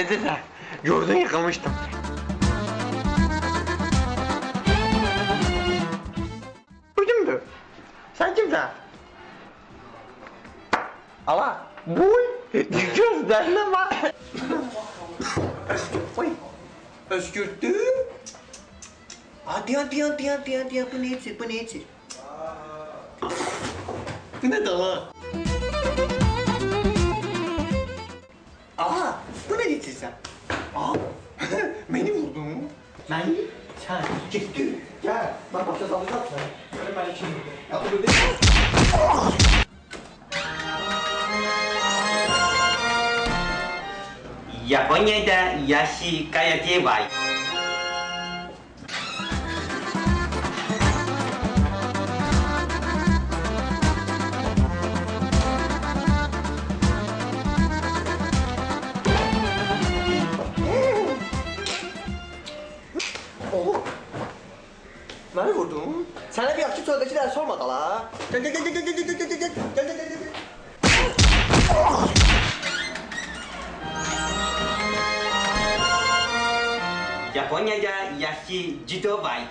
Annede de gördün yıkamıştım. Gördün mü? Sen kimsin? Ala boy gözlerine bak. Özgürtü. Hadi hadi hadi hadi hadi bu ne içir bu ne içir? Bu ne dala? Aha bu ne sen? Aa beni vurdun. Ben sen Gitti. Gel ben başa salacağım sana. Böyle ben kim Ya bu böyle Japonya'da yaşı kayacı var. おなるほどサラビは基礎できないそうまだなででででででででででででで Japonya'da yaşı judo bay.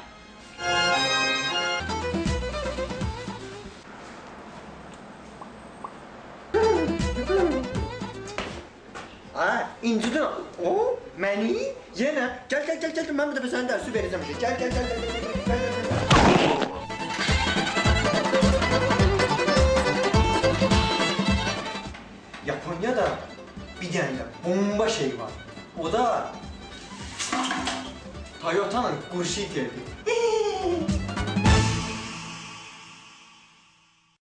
Aa, incidi o. Məni yenə gəl gəl gəl gəl mən bu dəfə sənə dərsi verəcəm. Gəl gəl gəl gəl. Japonya'da bir tane bomba şey var. O da Toyota'nın kurşi teli.